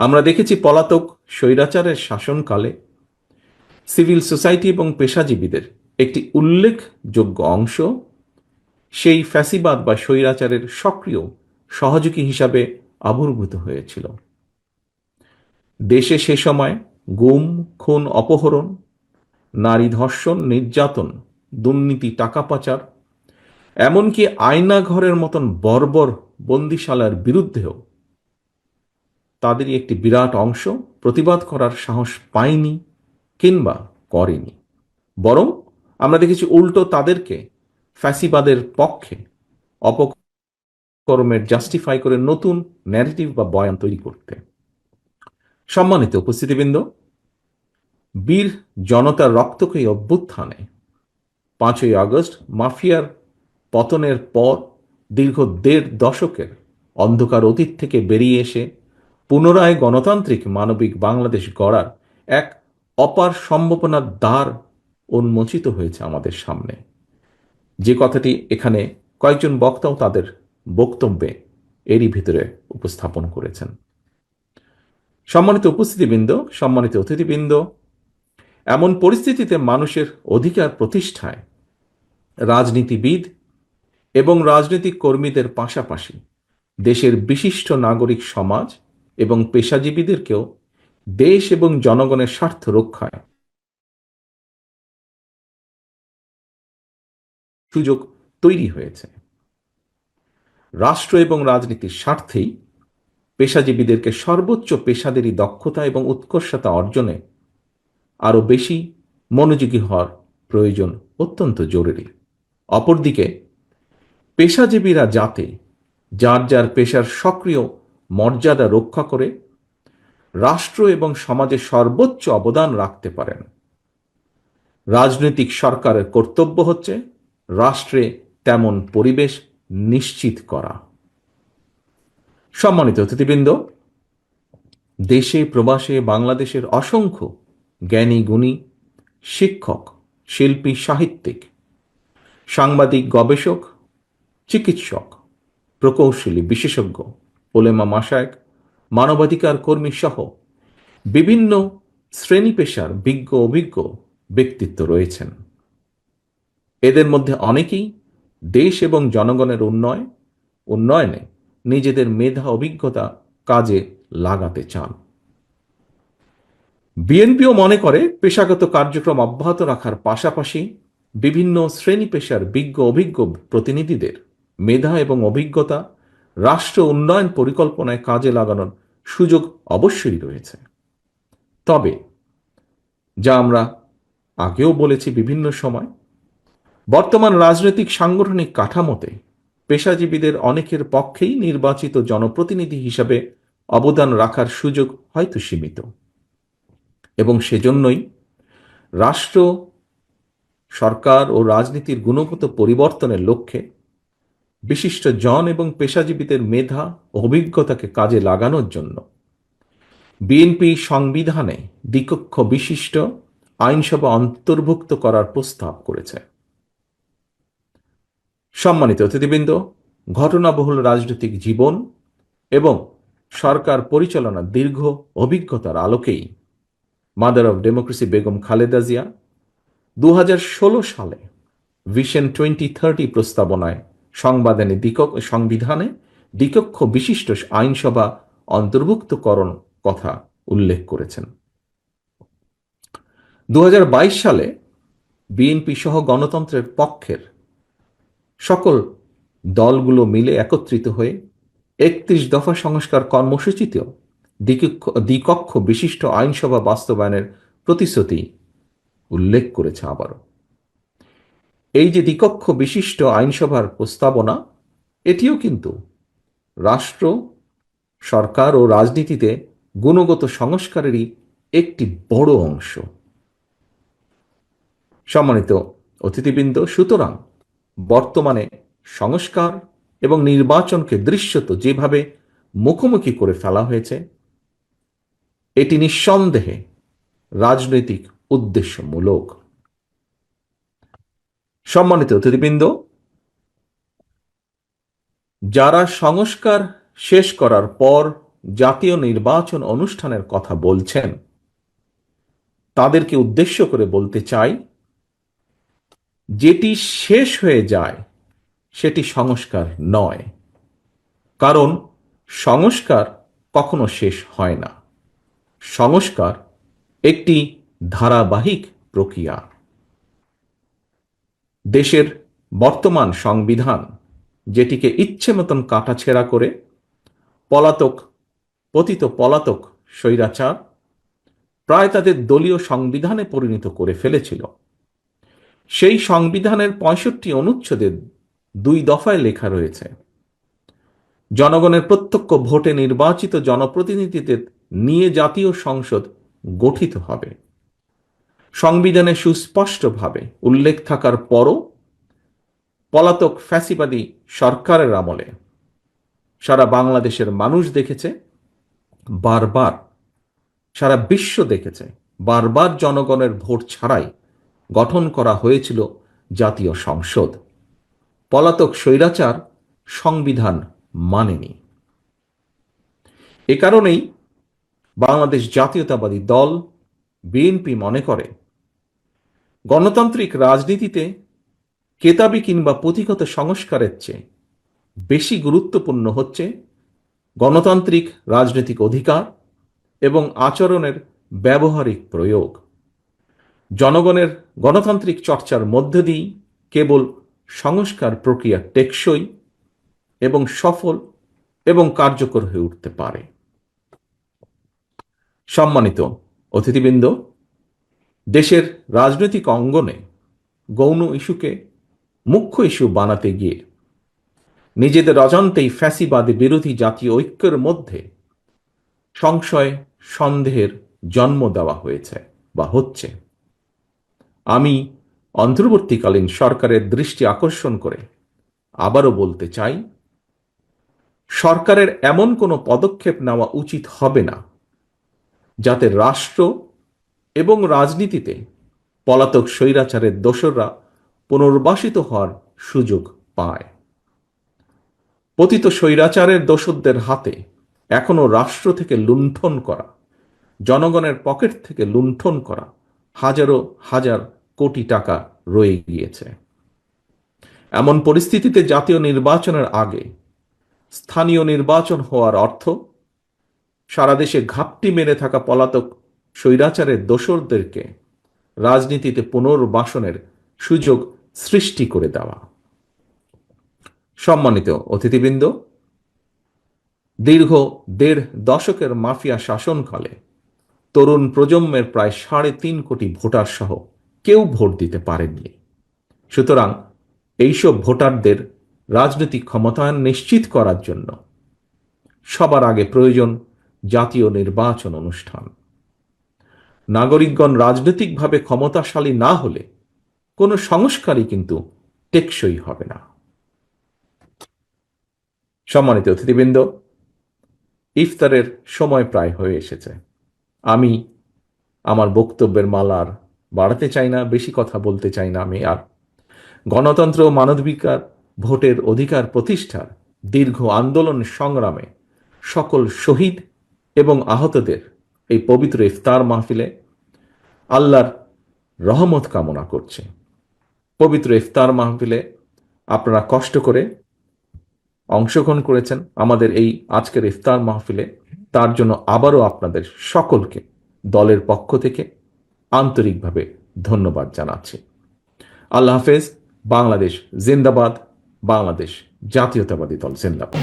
আমরা দেখেছি পলাতক স্বৈরাচারের শাসনকালে সিভিল সোসাইটি এবং পেশাজীবীদের একটি উল্লেখযোগ্য অংশ সেই ফ্যাসিবাদ বা স্বৈরাচারের সক্রিয় সহযোগী হিসাবে আবির্ভূত হয়েছিল। দেশে সে সময় গুম, খুন, অপহরণ, নারী ধর্ষণ, নির্যাতন, দুর্নীতি, টাকা পাচার, এমনকি আয়না ঘরের মতন বর্বর বন্দিশালার বিরুদ্ধেও তাদেরই একটি বিরাট অংশ প্রতিবাদ করার সাহস পায়নি কিংবা করেনি। বরং আমরা দেখেছি উল্টো তাদেরকে ফ্যাসিবাদের পক্ষে অপকর্মের জাস্টিফাই করে নতুন ন্যারেটিভ বা বয়ান তৈরি করতে। সম্মানিত উপস্থিতিবৃন্দ, বীর জনতার রক্তকয়ী অভ্যুত্থানে পাঁচই আগস্ট মাফিয়ার পতনের পর দীর্ঘ দেড় দশকের অন্ধকার অতীত থেকে বেরিয়ে এসে পুনরায় গণতান্ত্রিক মানবিক বাংলাদেশ গড়ার এক অপার সম্ভাবনার দ্বার উন্মোচিত হয়েছে আমাদের সামনে। যে কথাটি এখানে কয়েকজন বক্তাও তাদের বক্তব্যে এরই ভিতরে উপস্থাপন করেছেন। সম্মানিত উপস্থিতিবৃন্দ, সম্মানিত অতিথিবৃন্দ, এমন পরিস্থিতিতে মানুষের অধিকার প্রতিষ্ঠায় রাজনীতিবিদ এবং রাজনৈতিক কর্মীদের পাশাপাশি দেশের বিশিষ্ট নাগরিক সমাজ এবং পেশাজীবীদেরকেও দেশ এবং জনগণের স্বার্থ রক্ষায়। সুযোগ তৈরি হয়েছে। রাষ্ট্র এবং রাজনীতির স্বার্থেই পেশাজীবীদেরকে সর্বোচ্চ পেশাদেরই দক্ষতা এবং উৎকর্ষতা অর্জনে আরও বেশি মনোযোগী হওয়ার প্রয়োজন অত্যন্ত জরুরি। অপরদিকে, পেশাজীবীরা যাতে যার যার পেশার সক্রিয় মর্যাদা রক্ষা করে রাষ্ট্র এবং সমাজে সর্বোচ্চ অবদান রাখতে পারেন। রাজনৈতিক সরকারের কর্তব্য হচ্ছে রাষ্ট্রে তেমন পরিবেশ নিশ্চিত করা। সম্মানিত অতিথিবৃন্দ, দেশে, প্রবাসে বাংলাদেশের অসংখ্য জ্ঞানী, গুণী, শিক্ষক, শিল্পী, সাহিত্যিক, সাংবাদিক, গবেষক, চিকিৎসক, প্রকৌশলী, বিশেষজ্ঞ ওলেমা মাসায়ক মানবাধিকার কর্মী সহ বিভিন্ন শ্রেণি পেশার বিজ্ঞ অভিজ্ঞ ব্যক্তিত্ব রয়েছেন। এদের মধ্যে অনেকেই দেশ এবং জনগণের উন্নয়ন উন্নয়নে নিজেদের মেধা, অভিজ্ঞতা কাজে লাগাতে চান। বিএনপিও মনে করে পেশাগত কার্যক্রম অব্যাহত রাখার পাশাপাশি বিভিন্ন শ্রেণি পেশার বিজ্ঞ, অভিজ্ঞ প্রতিনিধিদের মেধা এবং অভিজ্ঞতা রাষ্ট্র উন্নয়ন পরিকল্পনায় কাজে লাগানোর সুযোগ অবশ্যই রয়েছে। তবে, যা আমরা আগেও বলেছি বিভিন্ন সময়, বর্তমান রাজনৈতিক সাংগঠনিক কাঠামোতে পেশাজীবীদের অনেকের পক্ষেই নির্বাচিত জনপ্রতিনিধি হিসাবে অবদান রাখার সুযোগ হয়তো সীমিত। এবং সেজন্যই রাষ্ট্র, সরকার ও রাজনীতির গুণগত পরিবর্তনের লক্ষ্যে বিশিষ্ট জন এবং পেশাজীবীদের মেধা অভিজ্ঞতাকে কাজে লাগানোর জন্য। বিএনপি সংবিধানে দ্বিকক্ষ বিশিষ্ট আইনসভা অন্তর্ভুক্ত করার প্রস্তাব করেছে। সম্মানিত অতিথিবৃন্দ, ঘটনাবহুল রাজনৈতিক জীবন এবং সরকার পরিচালনার দীর্ঘ অভিজ্ঞতার আলোকেই mother of democracy Begum Khaleda Zia দু হাজার ষোলো সালে ভিশন টোয়েন্টি থার্টি প্রস্তাবনায় সংবাদানে সংবিধানে দ্বিকক্ষ বিশিষ্ট আইনসভা অন্তর্ভুক্তকরণ কথা উল্লেখ করেছেন। দু হাজার বাইশ সালে বিএনপি সহ গণতন্ত্রের পক্ষের সকল দলগুলো মিলে একত্রিত হয়ে একত্রিশ দফা সংস্কার কর্মসূচিতেও দ্বিকক্ষ বিশিষ্ট আইনসভা বাস্তবায়নের প্রতিশ্রুতি উল্লেখ করেছে আবারও। এই যে দ্বিকক্ষ বিশিষ্ট আইনসভার প্রস্তাবনা, এটিও কিন্তু রাষ্ট্র, সরকার ও রাজনীতিতে গুণগত সংস্কারেরই একটি বড় অংশ। সম্মানিত অতিথিবৃন্দ, সুতরাং বর্তমানে সংস্কার এবং নির্বাচনকে দৃশ্যত যেভাবে মুখোমুখি করে ফেলা হয়েছে, এটি নিঃসন্দেহে রাজনৈতিক উদ্দেশ্যমূলক। সম্মানিত অতিথিবৃন্দ, যারা সংস্কার শেষ করার পর জাতীয় নির্বাচন অনুষ্ঠানের কথা বলছেন, তাদেরকে উদ্দেশ্য করে বলতে চাই, যেটি শেষ হয়ে যায় সেটি সংস্কার নয়। কারণ সংস্কার কখনো শেষ হয় না। সংস্কার একটি ধারাবাহিক প্রক্রিয়া। দেশের বর্তমান সংবিধান যেটিকে ইচ্ছে মতন কাটাছেড়া করে পলাতক, পতিত পলাতক স্বৈরাচার প্রায় তাদের দলীয় সংবিধানে পরিণত করে ফেলেছিল। সেই সংবিধানের পঁয়ষট্টি অনুচ্ছেদের দুই দফায় লেখা রয়েছে, জনগণের প্রত্যক্ষ ভোটে নির্বাচিত জনপ্রতিনিধিদের নিয়ে জাতীয় সংসদ গঠিত হবে। সংবিধানে সুস্পষ্টভাবে উল্লেখ থাকার পরও পলাতক ফ্যাসিবাদী সরকারের আমলে সারা বাংলাদেশের মানুষ দেখেছে, বারবার, সারা বিশ্ব দেখেছে, বারবার জনগণের ভোট ছাড়াই গঠন করা হয়েছিল জাতীয় সংসদ। পলাতক স্বৈরাচার সংবিধান মানেনি। এ কারণেই বাংলাদেশ জাতীয়তাবাদী দল, বিএনপি মনে করে গণতান্ত্রিক রাজনীতিতে কেতাবি কিংবা পুঁথিগত সংস্কারের চেয়ে বেশি গুরুত্বপূর্ণ হচ্ছে গণতান্ত্রিক রাজনৈতিক অধিকার এবং আচরণের ব্যবহারিক প্রয়োগ। জনগণের গণতান্ত্রিক চর্চার মধ্য দিয়েই কেবল সংস্কার প্রক্রিয়া টেকসই এবং সফল এবং কার্যকর হয়ে উঠতে পারে। সম্মানিত অতিথিবৃন্দ দেশের রাজনৈতিক অঙ্গনে গৌণ ইস্যুকে মুখ্য ইস্যু বানাতে গিয়ে নিজেদের অজান্তেই ফ্যাসিবাদী বিরোধী জাতীয় ঐক্যের মধ্যে সংশয়, সন্দেহের জন্ম দেওয়া হয়েছে বা হচ্ছে। আমি অন্তর্বর্তীকালীন সরকারের দৃষ্টি আকর্ষণ করে আবারও বলতে চাই, সরকারের এমন কোনো পদক্ষেপ নেওয়া উচিত হবে না যাতে রাষ্ট্র এবং রাজনীতিতে পলাতক স্বৈরাচারের দোসররা পুনর্বাসিত হওয়ার সুযোগ পায়। পতিত স্বৈরাচারের দোসরদের হাতে এখনও রাষ্ট্র থেকে লুণ্ঠন করা, জনগণের পকেট থেকে লুণ্ঠন করা হাজারো হাজার কোটি টাকা রয়ে গিয়েছে। এমন পরিস্থিতিতে জাতীয় নির্বাচনের আগে স্থানীয় নির্বাচন হওয়ার অর্থ সারা দেশে ঘাপটি মেরে থাকা পলাতক স্বৈরাচারের দোসরদেরকে রাজনীতিতে পুনর্বাসনের সুযোগ সৃষ্টি করে দেওয়া। সম্মানিত অতিথিবৃন্দ, দীর্ঘ দেড় দশকের মাফিয়া শাসনকালে তরুণ প্রজন্মের প্রায় সাড়ে তিন কোটি ভোটার সহ কেউ ভোট দিতে পারেননি। সুতরাং এইসব ভোটারদের রাজনৈতিক ক্ষমতায়ন নিশ্চিত করার জন্য সবার আগে প্রয়োজন জাতীয় নির্বাচন অনুষ্ঠান। নাগরিকগণ রাজনৈতিকভাবে ক্ষমতাশালী না হলে কোনো সংস্কারই কিন্তু টেকসই হবে না। সম্মানিত অতিথিবৃন্দ, ইফতারের সময় প্রায় হয়ে এসেছে। আমি আমার বক্তব্যের মালার বাড়াতে চাই না, বেশি কথা বলতে চাই না আমি আর। গণতন্ত্র ও মানবাধিকার ভোটের অধিকার প্রতিষ্ঠার দীর্ঘ আন্দোলন সংগ্রামে সকল শহীদ এবং আহতদের এই পবিত্র ইফতার মাহফিলে আল্লাহর রহমত কামনা করছে। পবিত্র ইফতার মাহফিলে আপনারা কষ্ট করে অংশগ্রহণ করেছেন আমাদের এই আজকের ইফতার মাহফিলে। তার জন্য আবারও আপনাদের সকলকে দলের পক্ষ থেকে আন্তরিকভাবে ধন্যবাদ জানাচ্ছি। আল্লাহ হাফেজ, বাংলাদেশ জিন্দাবাদ, বাংলাদেশ জাতীয়তাবাদী দল জিন্দাবাদ।